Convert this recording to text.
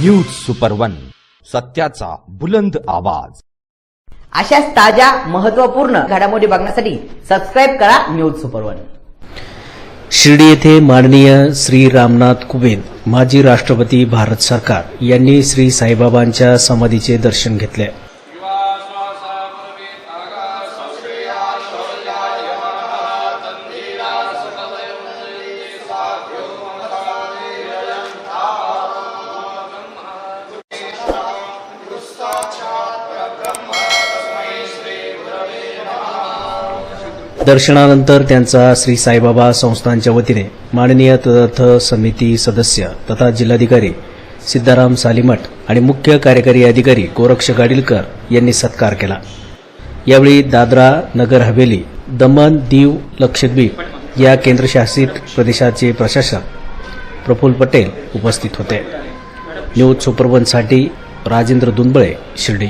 News super one सत्याचा बुलंद आवाज. अशाच ताज्या महत्त्वपूर्ण घडामोडी बघण्यासाठी सबस्क्राईब करा न्यूज सुपर वन शिर्डी येथे माननीय श्री रामनाथ कोविंद माजी राष्ट्रपती भारत सरकार यांनी श्री साईबाबांच्या समाधीचे दर्शन घेतले. दर्शनानंतर त्यांचा श्री साईबाबा संस्थांच्या वतीने माननीय तदर्थ समिती सदस्य तथा जिल्हाधिकारी सिद्धाराम सालीमठ आणि मुख्य कार्यकारी अधिकारी गोरक्ष गाडीलकर यांनी सत्कार केला. यावेळी दादरा नगर हवेली दमन दीव लक्षद्वीप या केंद्रशासित प्रदेशाचे प्रशासक प्रफुल्ल पटेल उपस्थित होते. न्यूज सुपरवनसाठी राजेंद्र दुंबळे शिर्डी.